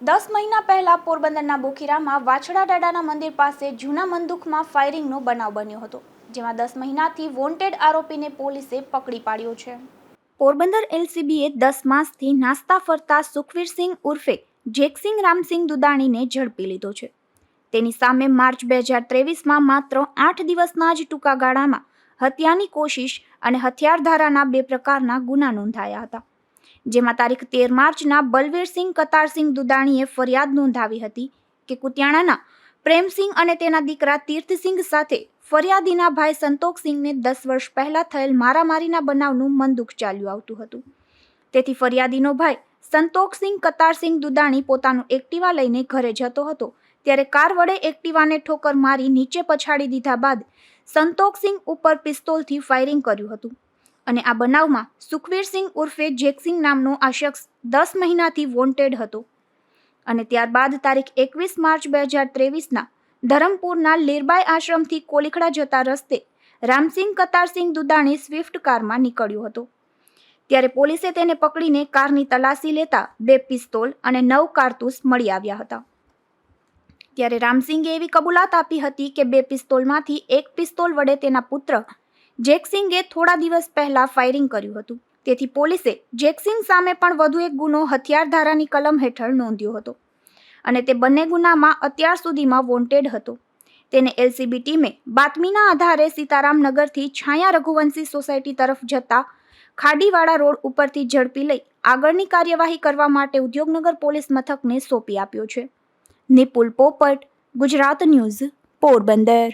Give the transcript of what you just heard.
દસ મહિના પહેલા પોરબંદરના બોખીરામાં વાછડા ડાડાના મંદિર પાસે જૂના મંદુખમાં ફાયરિંગનો બનાવ બન્યો હતો, જેમાં દસ મહિનાથી વોન્ટેડ આરોપીને પોલીસે પકડી પાડ્યો છે. પોરબંદર એલસીબીએ દસ માસથી નાસ્તા ફરતા સુખવીરસિંહ ઉર્ફે જેકસિંહ રામસિંહ દુદાણીને ઝડપી લીધો છે. તેની સામે માર્ચ બે હજાર ત્રેવીસમાં માત્ર આઠ દિવસના જ ટૂંકા ગાળામાં હત્યાની કોશિશ અને હથિયાર ધારાના બે પ્રકારના ગુના નોંધાયા હતા. જેમાં તારીખ તેર માર્ચના બલવીરસિંહ કતારસિંહ દુદાણીએ ફરિયાદ નોંધાવી હતી કે કુતિયાણાના પ્રેમસિંહ અને તેના દીકરા તીર્થસિંહ સાથે ફરિયાદીના ભાઈ સંતોષસિંહને દસ વર્ષ પહેલા થયેલ મારામારીના બનાવનું મંદુક ચાલ્યું આવતું હતું. તેથી ફરિયાદીનો ભાઈ સંતોષસિંહ કતારસિંહ દુદાણી પોતાનું એક્ટિવા લઈને ઘરે જતો હતો, ત્યારે કાર વડે એક્ટિવાને ઠોકર મારી નીચે પછાડી દીધા બાદ સંતોષસિંહ ઉપર પિસ્તોલથી ફાયરિંગ કર્યું હતું. અને આ બનાવમાં સુખવીરસિંહ ઉર્ફે જેકસિંહ નામનો આ શખ્સ દસ મહિનાથી વોન્ટેડ હતો. અને ત્યારબાદ તારીખ એકવીસ માર્ચ બે હજાર ત્રેવીસના ધરમપુરના લીરબાઈ આશ્રમથી કોલીખડા જતા રસ્તે રામસિંહ કતારસિંહ દુદાણી સ્વિફ્ટ કારમાં નીકળ્યો હતો. ત્યારે પોલીસે તેને પકડીને કારની તલાશી લેતા બે પિસ્તોલ અને નવ કારતૂસ મળી આવ્યા હતા. ત્યારે રામસિંગે એવી કબૂલાત આપી હતી કે બે પિસ્તોલમાંથી એક પિસ્તોલ વડે તેના પુત્ર જેકસિંગે થોડા દિવસ પહેલા ફાયરિંગ કર્યું હતું. તેથી પોલીસે જેકસિંગ સામે પણ વધુ એક ગુનો હથિયાર ધારાની કલમ હેઠળ નોંધ્યો હતો. અને તે બંને ગુનામાં અત્યાર સુધીમાં વોન્ટેડ હતો. તેને એલસીબી ટીમે બાતમીના આધારે સીતારામનગરથી છાયા રઘુવંશી સોસાયટી તરફ જતા ખાડીવાળા રોડ ઉપરથી ઝડપી લઈ આગળની કાર્યવાહી કરવા માટે ઉદ્યોગનગર પોલીસ મથકને સોંપી આપ્યો છે. નિપુલ પોપટ, ગુજરાત ન્યૂઝ, પોરબંદર.